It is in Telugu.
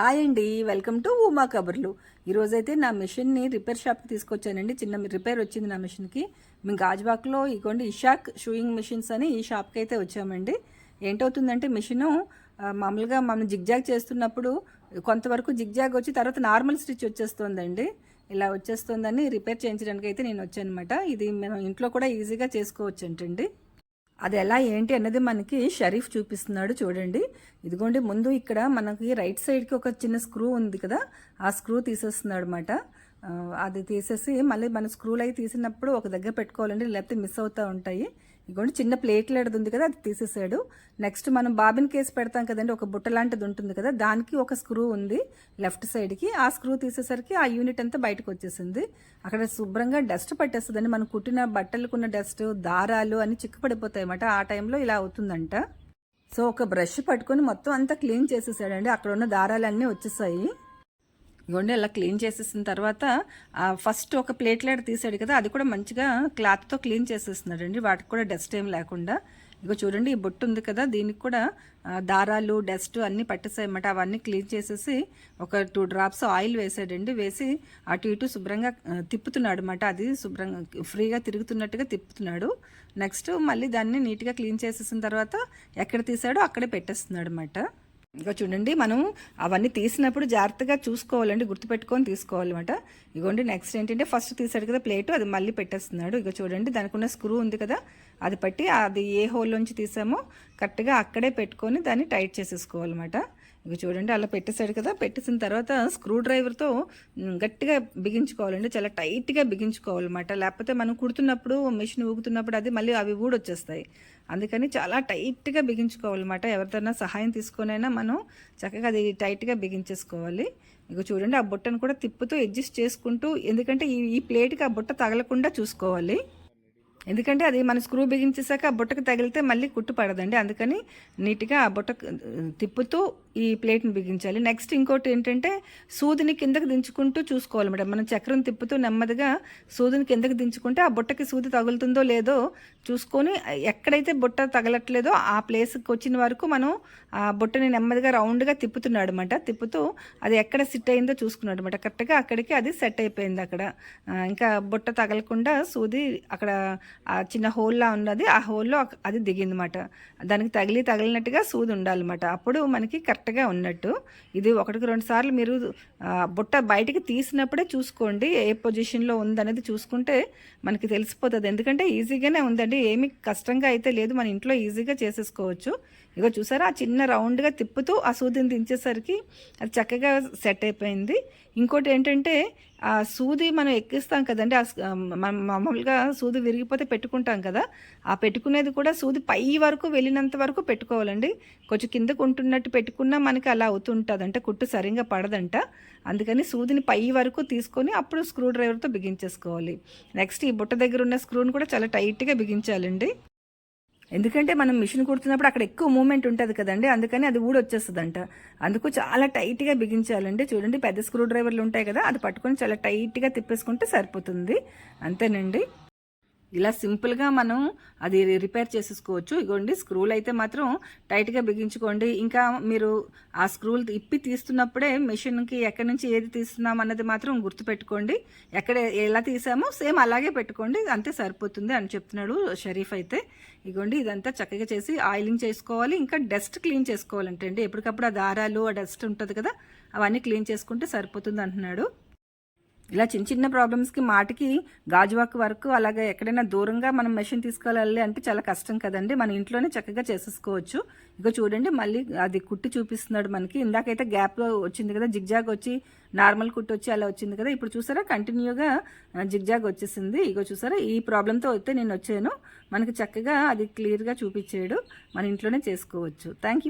హాయ్ అండి వెల్కమ్ టు ఉమా కబుర్లు. ఈరోజైతే నా మిషన్ని రిపేర్ షాప్కి తీసుకొచ్చానండి. చిన్న రిపేర్ వచ్చింది నా మిషన్కి. మేము గాజువాక్లో ఇగోండి ఇషాక్ షూయింగ్ మిషన్స్ అని ఈ షాప్కి అయితే వచ్చామండి. ఏంటవుతుందంటే మిషను మామూలుగా మనం జిగ్జాగ్ చేస్తున్నప్పుడు కొంతవరకు జిగ్జాగ్ వచ్చి తర్వాత నార్మల్ స్టిచ్ వచ్చేస్తుందండి. ఇలా వచ్చేస్తుందని రిపేర్ చేయించడానికి అయితే నేను వచ్చానమాట. ఇది మనం ఇంట్లో కూడా ఈజీగా చేసుకోవచ్చు అంటండి అది ఎలా ఏంటి అన్నది మనకి షరీఫ్ చూపిస్తున్నాడు చూడండి. ఇదిగోండి ముందు ఇక్కడ మనకి రైట్ సైడ్కి ఒక చిన్న స్క్రూ ఉంది కదా ఆ స్క్రూ తీసేస్తున్నాడు అనమాట అది తీసేసి మళ్ళీ మన స్క్రూలు అవి తీసినప్పుడు ఒక దగ్గర పెట్టుకోవాలండి లేకపోతే మిస్ అవుతూ ఉంటాయి. ఇదిగోండి చిన్న ప్లేట్ లాంటిది ఉంది కదా అది తీసేసాడు. నెక్స్ట్ మనం బాబిన్ కేసు పెడతాం కదండి ఒక బుట్ట లాంటిది ఉంటుంది కదా దానికి ఒక స్క్రూ ఉంది లెఫ్ట్ సైడ్కి ఆ స్క్రూ తీసేసరికి ఆ యూనిట్ అంతా బయటకు వచ్చేసింది. అక్కడ శుభ్రంగా డస్ట్ పట్టేస్తుందండి మనం కుట్టిన బట్టలకున్న డస్ట్ దారాలు అన్ని చిక్కుపడిపోతాయి అన్నమాట. ఆ టైంలో ఇలా అవుతుందంట. సో ఒక బ్రష్ పట్టుకొని మొత్తం అంతా క్లీన్ చేసేసాడండి. అక్కడ ఉన్న దారాలన్నీ వచ్చేసాయి. ఇగోండి అలా క్లీన్ చేసేసిన తర్వాత ఆ ఫస్ట్ ఒక ప్లేట్లెట్ తీసాడు కదా అది కూడా మంచిగా క్లాత్తో క్లీన్ చేసేస్తున్నాడు అండి. వాటికి కూడా డస్ట్ ఏం లేకుండా. ఇగో చూడండి ఈ బొట్టు ఉంది కదా దీనికి కూడా దారాలు డస్ట్ అన్నీ పట్టేసాయన్నమాట. అవన్నీ క్లీన్ చేసేసి ఒక టూ డ్రాప్స్ ఆయిల్ వేసాడండి. వేసి అటు ఇటు శుభ్రంగా తిప్పుతున్నాడు అనమాట అది శుభ్రంగా ఫ్రీగా తిరుగుతున్నట్టుగా తిప్పుతున్నాడు. నెక్స్ట్ మళ్ళీ దాన్ని నీట్గా క్లీన్ చేసేసిన తర్వాత ఎక్కడ తీసాడో అక్కడే పెట్టేస్తున్నాడు అనమాట ఇంకా చూడండి మనం అవన్నీ తీసినప్పుడు జాగ్రత్తగా చూసుకోవాలండి గుర్తుపెట్టుకొని తీసుకోవాలన్నమాట. ఇగోండి నెక్స్ట్ ఏంటంటే ఫస్ట్ తీసాడు కదా ప్లేట్ అది మళ్ళీ పెట్టేస్తున్నాడు. ఇక చూడండి దానికి ఉన్న స్క్రూ ఉంది కదా అది పట్టి అది ఏ హోల్లోంచి తీసామో కరెక్ట్గా అక్కడే పెట్టుకొని దాన్ని టైట్ చేసేసుకోవాలన్నమాట. ఇక చూడండి అలా పెట్టేశాడు కదా. పెట్టేసిన తర్వాత స్క్రూ డ్రైవర్తో గట్టిగా బిగించుకోవాలండి. చాలా టైట్గా బిగించుకోవాలన్నమాట. లేకపోతే మనం కుడుతున్నప్పుడు మిషన్ ఊగుతున్నప్పుడు అది మళ్ళీ అవి ఊడొచ్చేస్తాయి. అందుకని చాలా టైట్గా బిగించుకోవాలన్నమాట. ఎవరిదైనా సహాయం తీసుకొనైనా మనం చక్కగా అది టైట్గా బిగించేసుకోవాలి. ఇక చూడండి ఆ బుట్టను కూడా తిప్పుతూ అడ్జస్ట్ చేసుకుంటూ ఎందుకంటే ఈ ఈ ప్లేట్కి ఆ బుట్ట తగలకుండా చూసుకోవాలి. ఎందుకంటే అది మన స్క్రూ బిగించేసాక ఆ బుట్టకు తగిలితే మళ్ళీ కుట్టు పడదండి. అందుకని నీట్గా ఆ బుట్ట తిప్పుతూ ఈ ప్లేట్ని బిగించాలి. నెక్స్ట్ ఇంకోటి ఏంటంటే సూదిని కిందకు దించుకుంటూ చూసుకోవాలి మేడం. మనం చక్రం తిప్పుతూ నెమ్మదిగా సూదిని కిందకు దించుకుంటే ఆ బుట్టకి సూది తగులుతుందో లేదో చూసుకొని ఎక్కడైతే బుట్ట తగలట్లేదో ఆ ప్లేస్కి వచ్చిన వరకు మనం ఆ బుట్టని నెమ్మదిగా రౌండ్గా తిప్పుతున్నాడు అనమాట తిప్పుతూ అది ఎక్కడ సెట్ అయిందో చూసుకున్నాడు అనమాట కరెక్ట్గా అక్కడికి అది సెట్ అయిపోయింది అక్కడ. ఇంకా బుట్ట తగలకుండా సూది అక్కడ చిన్న హోల్లా ఉన్నది ఆ హోల్లో అది దిగిందన్నమాట. దానికి తగిలి తగిలినట్టుగా సూది ఉండాలన్నమాట. అప్పుడు మనకి కరెక్ట్గా ఉన్నట్టు. ఇది ఒకటికి రెండు సార్లు మీరు బుట్ట బయటికి తీసినప్పుడే చూసుకోండి. ఏ పొజిషన్లో ఉందనేది చూసుకుంటే మనకి తెలిసిపోతుంది. ఎందుకంటే ఈజీగానే ఉందండి. ఏమి కష్టంగా అయితే లేదు. మన ఇంట్లో ఈజీగా చేసేసుకోవచ్చు. ఇగో చూసారా? ఆ చిన్న రౌండ్గా తిప్పుతూ ఆ సూదిని దించేసరికి అది చక్కగా సెట్ అయిపోయింది. ఇంకోటి ఏంటంటే ఆ సూది మనం ఎక్కిస్తాం కదండి. ఆ మనం మామూలుగా సూది విరిగిపోతే పెట్టుకుంటాం కదా. ఆ పెట్టుకునేది కూడా సూది పై వరకు వెళ్ళినంత వరకు పెట్టుకోవాలండి. కొంచెం కిందకు ఉంటున్నట్టు పెట్టుకున్నా మనకి అలా అవుతుంటుంది. అంటే కుట్టు సరిగ్గా పడదంట. అందుకని సూదిని పై వరకు తీసుకొని అప్పుడు స్క్రూ డ్రైవర్తో బిగించేసుకోవాలి. నెక్స్ట్ ఈ బుట్ట దగ్గర ఉన్న స్క్రూని కూడా చాలా టైట్గా బిగించాలండి. ఎందుకంటే మనం మిషన్ కుడుతున్నప్పుడు అక్కడ ఎక్కువ మూమెంట్ ఉంటుంది కదండి అందుకని అది ఊడొచ్చేస్తుందంట. అందుకు చాలా టైట్గా బిగించాలండి. చూడండి పెద్ద స్క్రూ డ్రైవర్లు ఉంటాయి కదా అది పట్టుకొని చాలా టైట్గా తిప్పేసుకుంటే సరిపోతుంది. అంతేనండి. ఇలా సింపుల్గా మనం అది రిపేర్ చేసేసుకోవచ్చు. ఇగోండి స్క్రూలు అయితే మాత్రం టైట్గా బిగించుకోండి. ఇంకా మీరు ఆ స్క్రూలు ఇప్పి తీస్తున్నప్పుడే మిషన్కి ఎక్కడి నుంచి ఏది తీస్తున్నాం అన్నది మాత్రం గుర్తుపెట్టుకోండి. ఎక్కడ ఎలా తీసామో సేమ్ అలాగే పెట్టుకోండి. అంతే సరిపోతుంది అని చెప్తున్నాడు షరీఫ్ అయితే. ఇగోండి ఇదంతా చక్కగా చేసి ఆయిలింగ్ చేసుకోవాలి. ఇంకా డస్ట్ క్లీన్ చేసుకోవాలంటే అండి ఎప్పటికప్పుడు ఆ దారాలు ఆ డస్ట్ ఉంటుంది కదా అవన్నీ క్లీన్ చేసుకుంటే సరిపోతుంది అంటున్నాడు. ఇలా చిన్న చిన్న ప్రాబ్లమ్స్కి మాటికి గాజువాక్ వరకు అలాగే ఎక్కడైనా దూరంగా మనం మెషిన్ తీసుకెళ్ళాలి అంటే చాలా కష్టం కదండి. మన ఇంట్లోనే చక్కగా చేసేసుకోవచ్చు. ఇక చూడండి మళ్ళీ అది కుట్టి చూపిస్తున్నాడు మనకి. ఇందాకైతే గ్యాప్ వచ్చింది కదా జిగ్జాగ్ వచ్చి నార్మల్ కుట్టి వచ్చి అలా వచ్చింది కదా. ఇప్పుడు చూసారా కంటిన్యూగా జిగ్జాగ్ వచ్చేసింది. ఇగో చూసారా ఈ ప్రాబ్లంతో అయితే నేను వచ్చాను. మనకి చక్కగా అది క్లియర్గా చూపించాడు. మన ఇంట్లోనే చేసుకోవచ్చు. Thank you